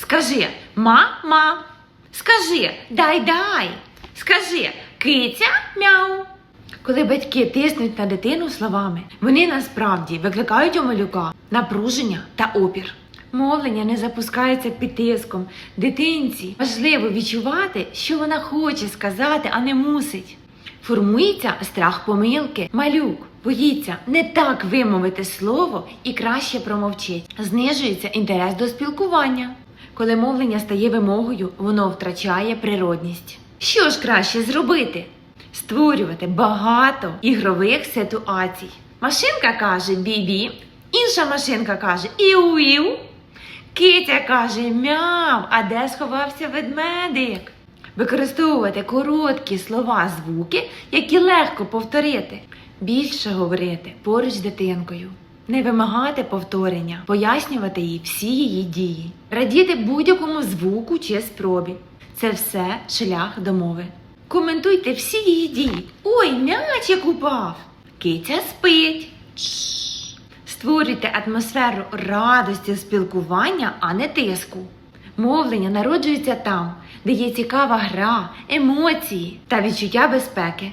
Скажи ма-ма. Скажи дай-дай. Скажи киця мяу. Коли батьки тиснуть на дитину словами, вони насправді викликають у малюка напруження та опір. Мовлення не запускається під тиском. Дитинці важливо відчувати, що вона хоче сказати, а не мусить. Формується страх помилки. Малюк боїться не так вимовити слово і краще промовчить. Знижується інтерес до спілкування. Коли мовлення стає вимогою, воно втрачає природність. Що ж краще зробити? Створювати багато ігрових ситуацій. Машинка каже бібі, інша машинка каже іу-іу. Киця каже мяу, а де сховався ведмедик? Використовувати короткі слова, звуки, які легко повторити. Більше говорити поруч з дитинкою. Не вимагати повторення, пояснювати їй всі її дії, радіти будь-якому звуку чи спробі. Це все шлях до мови. Коментуйте всі її дії. Ой, м'ячик упав. Киця спить. Створюйте атмосферу радості спілкування, а не тиску. Мовлення народжується там, де є цікава гра, емоції та відчуття безпеки.